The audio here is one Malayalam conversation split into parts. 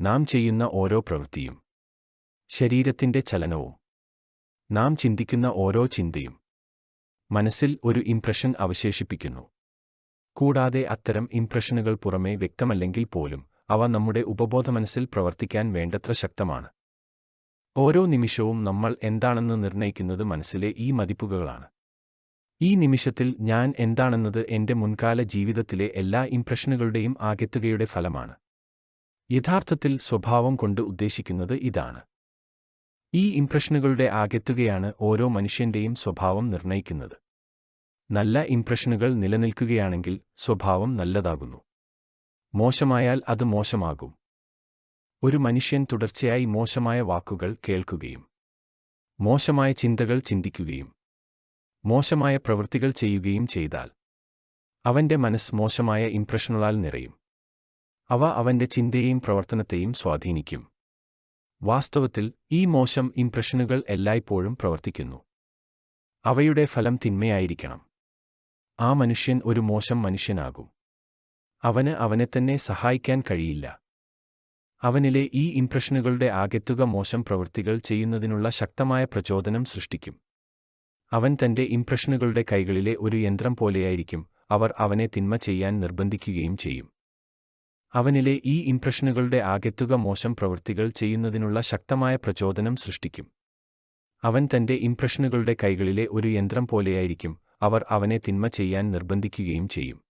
നാം ചെയ്യുന്ന ഓരോ പ്രവൃത്തിയും. ശരീരത്തിന്റെ ചലനവും. നാം ചിന്തിക്കുന്ന ഓരോ ചിന്തയും. മനസ്സിൽ ഒരു ഇംപ്രഷൻ അവശേഷിപ്പിക്കുന്നു. കൂടാതെ അത്തരം ഇംപ്രഷനുകൾ പുറമേ വ്യക്തമല്ലെങ്കിൽ പോലും അവ നമ്മുടെ ഉപബോധമനസ്സിൽ പ്രവർത്തിക്കാൻ വേണ്ടത്ര ശക്തമാണ്. ഓരോ നിമിഷവും നമ്മൾ എന്താണെന്ന് നിർണയിക്കുന്നത് മനസ്സിലെ ഈ മതിപ്പുകളാണ്. ഈ നിമിഷത്തിൽ ഞാൻ എന്താണെന്നത് എന്റെ മുൻകാല ജീവിതത്തിലെ എല്ലാ ഇംപ്രഷനുകളുടെയും ആകെത്തുകയുടെ ഫലമാണ്. യഥാർത്ഥത്തിൽ സ്വഭാവം കൊണ്ട് ഉദ്ദേശിക്കുന്നത് ഇതാണ്. ഈ ഇംപ്രഷനുകളുടെ ആകെത്തുകയാണ് ഓരോ മനുഷ്യന്റെയും സ്വഭാവം നിർണയിക്കുന്നത്. നല്ല ഇംപ്രഷനുകൾ നിലനിൽക്കുകയാണെങ്കിൽ സ്വഭാവം നല്ലതാകുന്നു. മോശമായാൽ അത് മോശമാകും. ഒരു മനുഷ്യൻ തുടർച്ചയായി മോശമായ വാക്കുകൾ കേൾക്കുകയും മോശമായ ചിന്തകൾ ചിന്തിക്കുകയും മോശമായ പ്രവൃത്തികൾ ചെയ്യുകയും ചെയ്താൽ അവന്റെ മനസ്സ് മോശമായ ഇംപ്രഷനുകളാൽ നിറയും. അവ അവന്റെ ചിന്തയെയും പ്രവർത്തനത്തെയും സ്വാധീനിക്കും. വാസ്തവത്തിൽ ഈ മോശം ഇംപ്രഷനുകൾ എല്ലായ്പ്പോഴും പ്രവർത്തിക്കുന്നു. അവയുടെ ഫലം തിന്മയായിരിക്കണം. ആ മനുഷ്യൻ ഒരു മോശം മനുഷ്യനാകും. അവന് അവനെ തന്നെ സഹായിക്കാൻ കഴിയില്ല. അവനിലെ ഈ ഇംപ്രഷനുകളുടെ ആകെത്തുക മോശം പ്രവൃത്തികൾ ചെയ്യുന്നതിനുള്ള ശക്തമായ പ്രചോദനം സൃഷ്ടിക്കും. അവൻ തന്റെ ഇംപ്രഷനുകളുടെ കൈകളിലെ ഒരു യന്ത്രം പോലെയായിരിക്കും അവർ അവനെ തിന്മ ചെയ്യാൻ നിർബന്ധിക്കുകയും ചെയ്യും. അവനിലെ ഈ ഇംപ്രഷനുകളുടെ ആകെത്തുക മോശം പ്രവൃത്തികൾ ചെയ്യുന്നതിനുള്ള ശക്തമായ പ്രചോദനം സൃഷ്ടിക്കും. അവൻ തന്റെ ഇംപ്രഷനുകളുടെ കൈകളിലെ ഒരു യന്ത്രം പോലെയായിരിക്കും അവർ അവനെ തിന്മ ചെയ്യാൻ നിർബന്ധിക്കുകയും ചെയ്യും.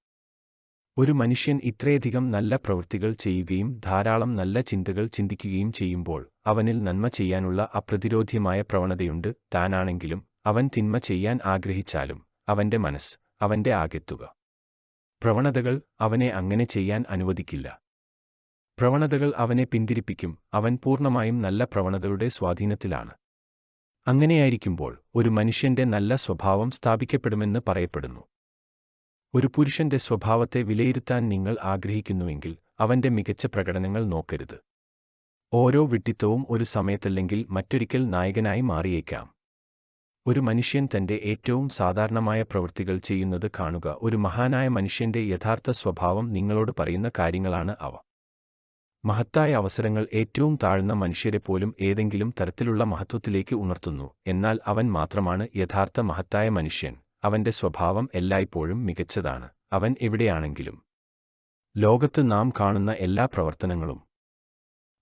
ഒരു മനുഷ്യൻ ഇത്രയധികം നല്ല പ്രവൃത്തികൾ ചെയ്യുകയും ധാരാളം നല്ല ചിന്തകൾ ചിന്തിക്കുകയും ചെയ്യുമ്പോൾ അവനിൽ നന്മ ചെയ്യാനുള്ള അപ്രതിരോധ്യമായ പ്രവണതയുണ്ട്. താനാണെങ്കിലും അവൻ തിന്മ ചെയ്യാൻ ആഗ്രഹിച്ചാലും അവന്റെ മനസ്സ് അവന്റെ ആകെത്തുക. പ്രവണതകൾ അവനെ അങ്ങനെ ചെയ്യാൻ അനുവദിക്കില്ല. പ്രവണതകൾ അവനെ പിന്തിരിപ്പിക്കും അവൻ പൂർണമായും നല്ല പ്രവണതകളുടെ സ്വാധീനത്തിലാണ്. അങ്ങനെയായിരിക്കുമ്പോൾ ഒരു മനുഷ്യന്റെ നല്ല സ്വഭാവം സ്ഥാപിക്കപ്പെടുമെന്ന് പറയപ്പെടുന്നു. ഒരു പുരുഷന്റെ സ്വഭാവത്തെ വിലയിരുത്താൻ നിങ്ങൾ ആഗ്രഹിക്കുന്നുവെങ്കിൽ അവന്റെ മികച്ച പ്രകടനങ്ങൾ നോക്കരുത്. ഓരോ വിഡ്ഢിത്തവും ഒരു സമയത്തല്ലെങ്കിൽ മറ്റൊരിക്കൽ നായകനായി മാറിയേക്കാം. ഒരു മനുഷ്യൻ തന്റെ ഏറ്റവും സാധാരണമായ പ്രവൃത്തികൾ ചെയ്യുന്നത് കാണുക. ഒരു മഹാനായ മനുഷ്യന്റെ യഥാർത്ഥ സ്വഭാവം നിങ്ങളോട് പറയുന്ന കാര്യങ്ങളാണ് അവ. മഹത്തായ അവസരങ്ങൾ ഏറ്റവും താഴ്ന്ന മനുഷ്യരെ പോലും ഏതെങ്കിലും തരത്തിലുള്ള മഹത്വത്തിലേക്ക് ഉണർത്തുന്നു. എന്നാൽ അവൻ മാത്രമാണ് യഥാർത്ഥ മഹത്തായ മനുഷ്യൻ. അവന്റെ സ്വഭാവം എല്ലായ്പ്പോഴും മികച്ചതാണ്. അവൻ എവിടെയാണെങ്കിലും. ലോകത്ത് നാം കാണുന്ന എല്ലാ പ്രവർത്തനങ്ങളും.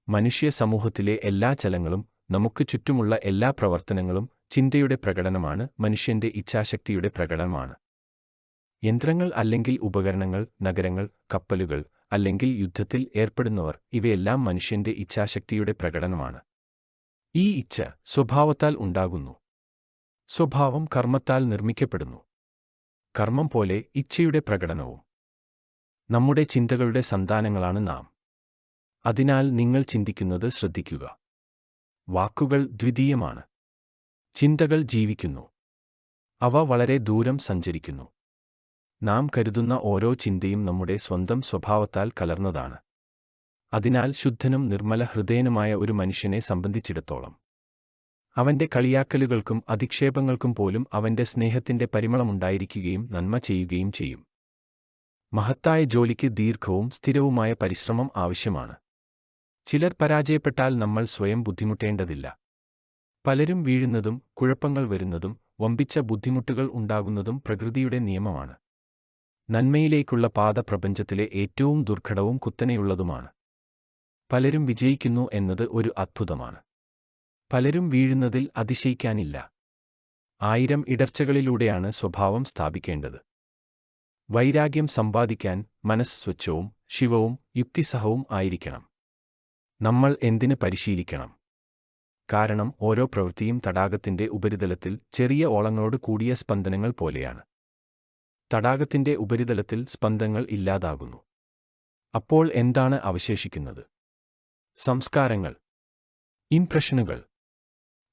മനുഷ്യ സമൂഹത്തിലെ എല്ലാ ചലങ്ങളും നമുക്ക് ചുറ്റുമുള്ള എല്ലാ പ്രവർത്തനങ്ങളും ചിന്തയുടെ പ്രകടനമാണ് മനുഷ്യന്റെ ഇച്ഛാശക്തിയുടെ പ്രകടനമാണ്. യന്ത്രങ്ങൾ അല്ലെങ്കിൽ ഉപകരണങ്ങൾ നഗരങ്ങൾ കപ്പലുകൾ അല്ലെങ്കിൽ യുദ്ധത്തിൽ ഏർപ്പെടുന്നവർ ഇവയെല്ലാം മനുഷ്യന്റെ ഇച്ഛാശക്തിയുടെ പ്രകടനമാണ്. ഈ ഇച്ഛ സ്വഭാവത്താൽ ഉണ്ടാകുന്നു. സ്വഭാവം കർമ്മത്താൽ നിർമ്മിക്കപ്പെടുന്നു. കർമ്മം പോലെ ഇച്ഛയുടെ പ്രകടനവും. നമ്മുടെ ചിന്തകളുടെ സന്താനങ്ങളാണ് നാം. അതിനാൽ നിങ്ങൾ ചിന്തിക്കുന്നത് ശ്രദ്ധിക്കുക. വാക്കുകൾ ദ്വിതീയമാണ്. ചിന്തകൾ ജീവിക്കുന്നു. അവ വളരെ ദൂരം സഞ്ചരിക്കുന്നു. നാം കരുതുന്ന ഓരോ ചിന്തയും നമ്മുടെ സ്വന്തം സ്വഭാവത്താൽ കലർന്നതാണ്. അതിനാൽ ശുദ്ധനും നിർമ്മല ഹൃദയനുമായ ഒരു മനുഷ്യനെ സംബന്ധിച്ചിടത്തോളം. അവന്റെ കളിയാക്കലുകൾക്കും അധിക്ഷേപങ്ങൾക്കും പോലും അവന്റെ സ്നേഹത്തിന്റെ പരിമളമുണ്ടായിരിക്കുകയും നന്മ ചെയ്യുകയും ചെയ്യും. മഹത്തായ ജോലിക്ക് ദീർഘവും സ്ഥിരവുമായ പരിശ്രമം ആവശ്യമാണ്. ചിലർ പരാജയപ്പെട്ടാൽ നമ്മൾ സ്വയം ബുദ്ധിമുട്ടേണ്ടതില്ല. പലരും വീഴുന്നതും കുഴപ്പങ്ങൾ വരുന്നതും വമ്പിച്ച ബുദ്ധിമുട്ടുകൾ ഉണ്ടാകുന്നതും പ്രകൃതിയുടെ നിയമമാണ്. നന്മയിലേക്കുള്ള പാത പ്രപഞ്ചത്തിലെ ഏറ്റവും ദുർഘടവും കുത്തനെയുള്ളതുമാണ്. പലരും വിജയിക്കുന്നു എന്നത് ഒരു അത്ഭുതമാണ്. പലരും വീഴുന്നതിൽ അതിശയിക്കാനില്ല. ആയിരം ഇടർച്ചകളിലൂടെയാണ് സ്വഭാവം സ്ഥാപിക്കേണ്ടത്. വൈരാഗ്യം സമ്പാദിക്കാൻ മനസ്സ് സ്വച്ഛവും ശിവവും യുക്തിസഹവും ആയിരിക്കണം. നമ്മൾ എന്തിന് പരിശീലിക്കണം? കാരണം ഓരോ പ്രവൃത്തിയും തടാകത്തിന്റെ ഉപരിതലത്തിൽ ചെറിയ ഓളങ്ങളോട് കൂടിയ സ്പന്ദനങ്ങൾ പോലെയാണ്. തടാകത്തിന്റെ ഉപരിതലത്തിൽ സ്പന്ദങ്ങൾ ഇല്ലാതാകുന്നു. അപ്പോൾ എന്താണ് അവശേഷിക്കുന്നത്? സംസ്കാരങ്ങൾ. ഇംപ്രഷനുകൾ.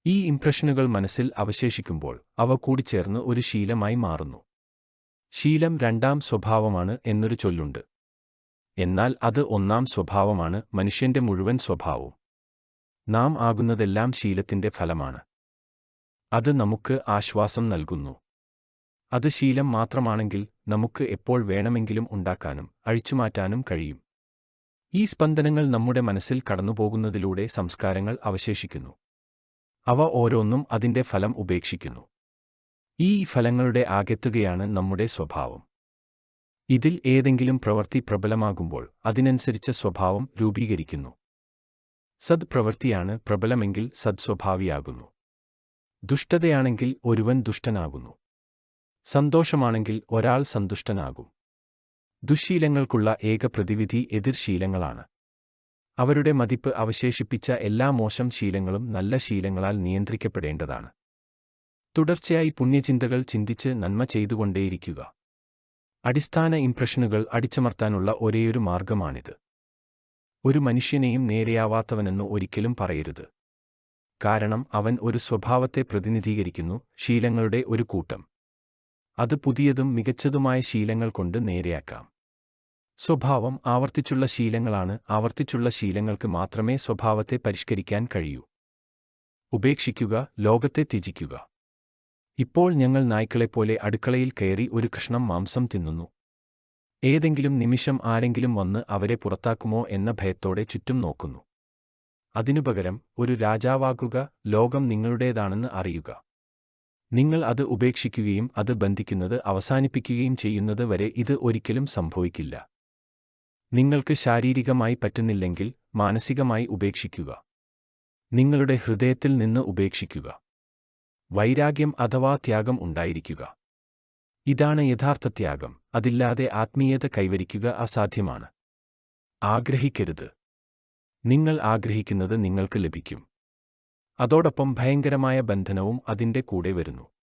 ഈ ഇംപ്രഷനുകൾ മനസ്സിൽ അവശേഷിക്കുമ്പോൾ അവ കൂടിച്ചേർന്ന് ഒരു ശീലമായി മാറുന്നു. ശീലം രണ്ടാം സ്വഭാവമാണ് എന്നൊരു ചൊല്ലുണ്ട്. എന്നാൽ അത് ഒന്നാം സ്വഭാവമാണ് മനുഷ്യന്റെ മുഴുവൻ സ്വഭാവവും. നാം ആകുന്നതെല്ലാം ശീലത്തിന്റെ ഫലമാണ്. അത് നമുക്ക് ആശ്വാസം നൽകുന്നു. അത് ശീലം മാത്രമാണെങ്കിൽ നമുക്ക് എപ്പോൾ വേണമെങ്കിലും ഉണ്ടാക്കാനും അഴിച്ചുമാറ്റാനും കഴിയും. ഈ സ്പന്ദനങ്ങൾ നമ്മുടെ മനസ്സിൽ കടന്നുപോകുന്നതിലൂടെ സംസ്കാരങ്ങൾ അവശേഷിക്കുന്നു. അവ ഓരോന്നും അതിന്റെ ഫലം ഉപേക്ഷിക്കുന്നു. ഈ ഫലങ്ങളുടെ ആകെത്തുകയാണ് നമ്മുടെ സ്വഭാവം. ഇതിൽ ഏതെങ്കിലും പ്രവൃത്തി പ്രബലമാകുമ്പോൾ അതിനനുസരിച്ച സ്വഭാവം രൂപീകരിക്കുന്നു. സദ്പ്രവൃത്തിയാണ് പ്രബലമെങ്കിൽ സദ്സ്വഭാവിയാകുന്നു. ദുഷ്ടതയാണെങ്കിൽ ഒരുവൻ ദുഷ്ടനാകുന്നു. സന്തോഷമാണെങ്കിൽ ഒരാൾ സന്തുഷ്ടനാകും. ദുശ്ശീലങ്ങൾക്കുള്ള ഏക പ്രതിവിധി എതിർശീലങ്ങളാണ് അവരുടെ മതിപ്പ് അവശേഷിപ്പിച്ച എല്ലാ മോശം ശീലങ്ങളും നല്ല ശീലങ്ങളാൽ നിയന്ത്രിക്കപ്പെടേണ്ടതാണ്. തുടർച്ചയായി പുണ്യചിന്തകൾ ചിന്തിച്ച് നന്മ ചെയ്തുകൊണ്ടേയിരിക്കുക. അടിസ്ഥാന ഇംപ്രഷനുകൾ അടിച്ചമർത്താനുള്ള ഒരേയൊരു മാർഗമാണിത്. ഒരു മനുഷ്യനെയും നേരെയാവാത്തവനെന്ന് ഒരിക്കലും പറയരുത്. കാരണം അവൻ ഒരു സ്വഭാവത്തെ പ്രതിനിധീകരിക്കുന്നു ശീലങ്ങളുടെ ഒരു കൂട്ടം. അത് പുതിയതും മികച്ചതുമായ ശീലങ്ങൾ കൊണ്ട് നേരെയാക്കാം. സ്വഭാവം ആവർത്തിച്ചുള്ള ശീലങ്ങളാണ് ആവർത്തിച്ചുള്ള ശീലങ്ങൾക്ക് മാത്രമേ സ്വഭാവത്തെ പരിഷ്കരിക്കാൻ കഴിയൂ. ഉപേക്ഷിക്കുക ലോകത്തെ ത്യജിക്കുക. ഇപ്പോൾ ഞങ്ങൾ നായ്ക്കളെപ്പോലെ അടുക്കളയിൽ കയറി ഒരു കഷ്ണം മാംസം തിന്നുന്നു. ഏതെങ്കിലും നിമിഷം ആരെങ്കിലും വന്ന് അവരെ പുറത്താക്കുമോ എന്ന ഭയത്തോടെ ചുറ്റും നോക്കുന്നു. അതിനുപകരം ഒരു രാജാവാകുക ലോകം നിങ്ങളുടേതാണെന്ന് അറിയുക. നിങ്ങൾ അത് ഉപേക്ഷിക്കുകയും അത് ബന്ധിക്കുന്നത് അവസാനിപ്പിക്കുകയും ചെയ്യുന്നത് വരെ ഇത് ഒരിക്കലും സംഭവിക്കില്ല. നിങ്ങൾക്ക് ശാരീരികമായി പറ്റുന്നില്ലെങ്കിൽ മാനസികമായി ഉപേക്ഷിക്കുക. നിങ്ങളുടെ ഹൃദയത്തിൽ നിന്ന് ഉപേക്ഷിക്കുക. വൈരാഗ്യം അഥവാ ത്യാഗം ഉണ്ടായിരിക്കുക. ഇതാണ് യഥാർത്ഥ ത്യാഗം. അതില്ലാതെ ആത്മീയത കൈവരിക്കുക അസാധ്യമാണ്. ആഗ്രഹിക്കരുത്. നിങ്ങൾ ആഗ്രഹിക്കുന്നത് നിങ്ങൾക്ക് ലഭിക്കും. അതോടൊപ്പം ഭയങ്കരമായ ബന്ധനവും അതിന്റെ കൂടെ വരുന്നു.